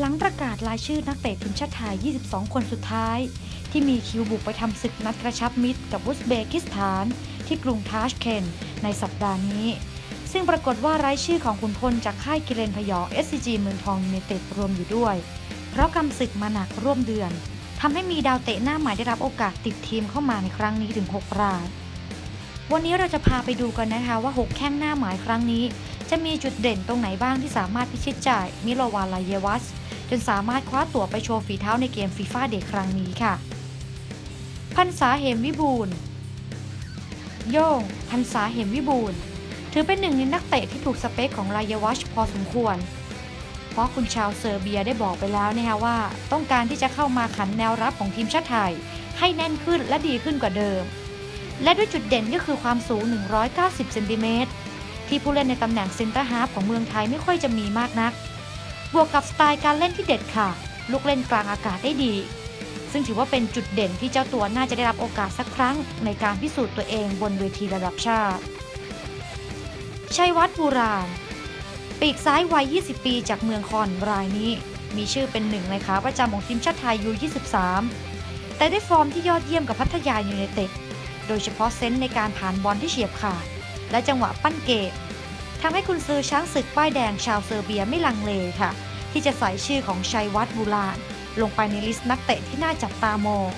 หลังประกาศรายชื่อนักเตะทีมชาติไทย 22 คนสุดท้าย ที่มีคิวบุกไปทำศึกนัดกระชับมิตรกับอุซเบกิสถาน ที่กรุงทาชเคนในสัปดาห์นี้ ซึ่งปรากฏว่ารายชื่อของขุนพลจากค่ายกิเลนพยอง SCG เมืองทองยูเนเต็ดรวมอยู่ด้วย เพราะกำศึกมาหนักร่วมเดือนทำให้มีดาวเตะหน้าใหม่ได้รับโอกาสติดทีมเข้ามาในครั้งนี้ถึง 6 ราย วันนี้เราจะพาไปดูกันนะคะว่า 6 แข้งหน้าหมายครั้งนี้ จะมีจุดเด่นตรงไหนบ้างที่สามารถพิชิตใจมิโลวาลายเยวัส จนสามารถคว้าตั๋วไปโชว์ฝีเท้าในเกมฟีฟ่าเดกครั้งนี้ค่ะ พันษาเหมวิบูลโย่งพันษาเหมวิบูลถือเป็นหนึ่งในนักเตะที่ถูกสเปคของลายวัชพอสมควร เพราะคุณชาวเซอร์เบียได้บอกไปแล้วนะคะว่า ต้องการที่จะเข้ามาขันแนวรับของทีมชาติไทย ให้แน่นขึ้นและดีขึ้นกว่าเดิม และด้วยจุดเด่นก็คือความสูง 190 เซนติเมตรที่ผู้เล่นในตำแหน่งเซนเตอร์ฮาฟของเมืองไทยไม่ค่อยจะมีมากนัก บวกกับสไตล์การเล่นที่เด็ดขาดลูกเล่นกลางอากาศได้ดี ซึ่งถือว่าเป็นจุดเด่นที่เจ้าตัวน่าจะได้รับโอกาสสักครั้ง ในการพิสูจน์ตัวเองบนเวทีระดับชาติ ชัยวัฒน์บูรานปีกซ้ายวัย 20 ปีจากเมืองคอนรายนี้ มีชื่อเป็นหนึ่งในขาประจำของทีมชาติไทยยู23แต่ได้ฟอร์มที่ยอดเยี่ยมกับพัทยายูเนเต็ด โดยเฉพาะเซนส์ในการผ่านบอลที่เฉียบขาด และจังหวะปั้นเกมทำให้คุณซื้อช้างศึกป้ายแดงชาวเซอร์เบียไม่ลังเลค่ะ ที่จะใส่ชื่อของชัยวัฒน์บูราน ลงไปในลิสต์นักเตะที่น่าจับตามอง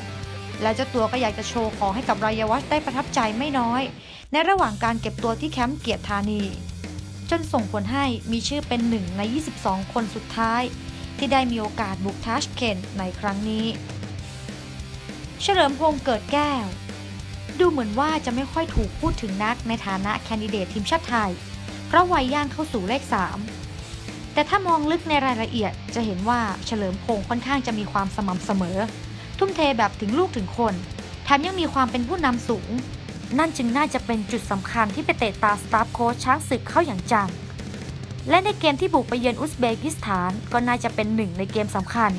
และเจ้าตัวก็อยากจะโชว์ของให้กับรายวัชได้ประทับใจไม่น้อย ในระหว่างการเก็บตัวที่แคมป์เกียรติธานี จนส่งผลให้มีชื่อเป็นหนึ่งใน 22 คนสุดท้าย ที่ได้มีโอกาสบุกทัชเคนในครั้งนี้ เฉลิมพงษ์เกิดแก้ว ดูเหมือนว่าจะไม่ค่อยถูกพูดถึงนักในฐานะแคนดิเดตทีมชาติไทย เพราะวัยย่างเข้าสู่เลข 3 แต่ถ้ามองลึกในรายละเอียดจะเห็นว่าเฉลิมพงษ์ค่อนข้างจะมีความสม่ำเสมอ ทุ่มเทแบบถึงลูกถึงคนแถมยังมีความเป็นผู้นำสูง นั่นจึงน่าจะเป็นจุดสำคัญที่ไปเตะตาสตาฟโค้ชช้างศึกเข้าอย่างจังและในเกมที่บุกไปเยือนอุซเบกิสถานก็น่าจะเป็นหนึ่งในเกมสำคัญ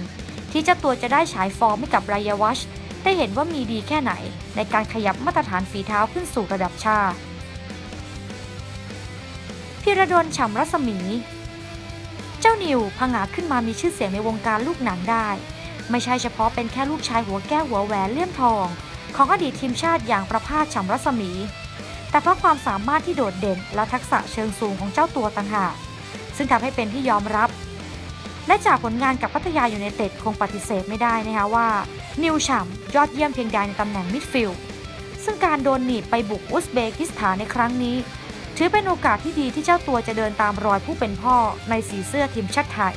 ที่เจ้าตัวจะได้ฉายฟอร์มให้กับรายวัช ได้เห็นว่ามีดีแค่ไหน ในการขยับมาตรฐานฝีเท้าขึ้นสู่ระดับชาติพิรดลฉ่ำรัศมี เจ้านิวผงาขึ้นมามีชื่อเสียงในวงการลูกหนังได้ ไม่ใช่เฉพาะเป็นแค่ลูกชายหัวแก้วหัวแหวนเลี่ยมทอง ของอดีตทีมชาติอย่างประภาสฉ่ำรัศมี แต่เพราะความสามารถที่โดดเด่นและทักษะเชิงสูงของเจ้าตัวต่างหากซึ่งทำให้เป็นที่ยอมรับ และจากผลงานกับพัทยายูไนเต็ดคงปฏิเสธไม่ได้นะคะว่า นิวฉ่ำยอดเยี่ยมเพียงใดในตำแหน่งมิดฟิลด์ซึ่งการโดนหนีบไปบุกอุซเบกิสถานในครั้งนี้ ถือเป็นโอกาสที่ดีที่เจ้าตัวจะเดินตามรอยผู้เป็นพ่อในสีเสื้อทีมชาติไทย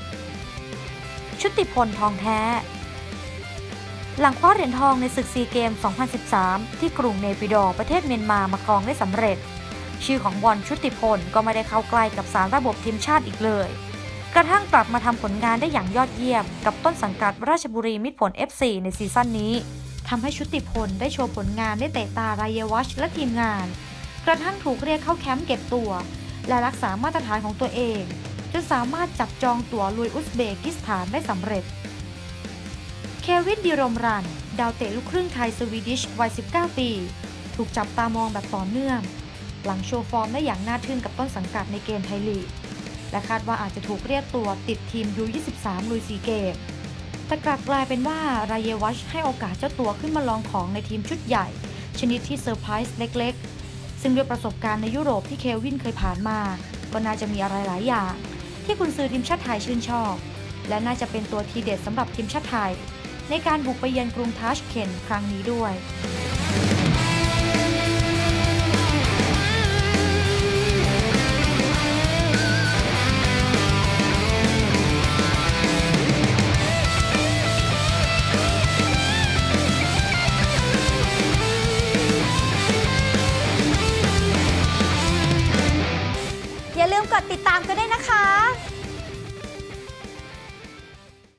ชุติพลทองแท้ หลังคว้าเหรียญทองในศึกซีเกม 2013 ที่กรุงเนปิดอประเทศเมียนมามาครองได้สำเร็จ ชื่อของบอลชุติพลก็ไม่ได้เข้าใกล้กับสารระบบทีมชาติอีกเลย กระทั่งกลับมาทำผลงานได้อย่างยอดเยี่ยม กับต้นสังกัดราชบุรีมิตรผล FC ในซีซั่นนี้ทำให้ชุติพลได้โชว์ผลงานได้เตะตารายวัชและทีมงาน กระทั่งถูกเรียกเข้าแคมป์เก็บตัว และรักษามาตรฐานของตัวเองจนสามารถจับจองตั๋วลุยอุซเบกิสถานได้สำเร็จ เควินดิรมรัน ดาวเตะลูกครึ่งไทยสวีดิชวัย 19 ปี ถูกจับตามองแบบต่อเนื่อง หลังโชว์ฟอร์มได้อย่างน่าทึ่งกับต้นสังกัดในเกมไทยลีก และคาดว่าอาจจะถูกเรียกตัวติดทีมยู23ลุยซีเกมแต่กลับกลายเป็นว่ารายวัชให้โอกาสเจ้าตัวขึ้นมาลองของในทีมชุดใหญ่ ชนิดที่เซอร์ไพรส์เล็กๆ ซึ่งด้วยประสบการณ์ในยุโรปที่เควินเคยผ่านมา ก็น่าจะมีอะไรหลายอย่าง ที่คุณซื้อทีมชาติไทยชื่นชอบ และน่าจะเป็นตัวทีเด็ดสำหรับทีมชาติไทย ในการบุกไปเยือนกรุงทัชเคนครั้งนี้ด้วย กดติดตามกันด้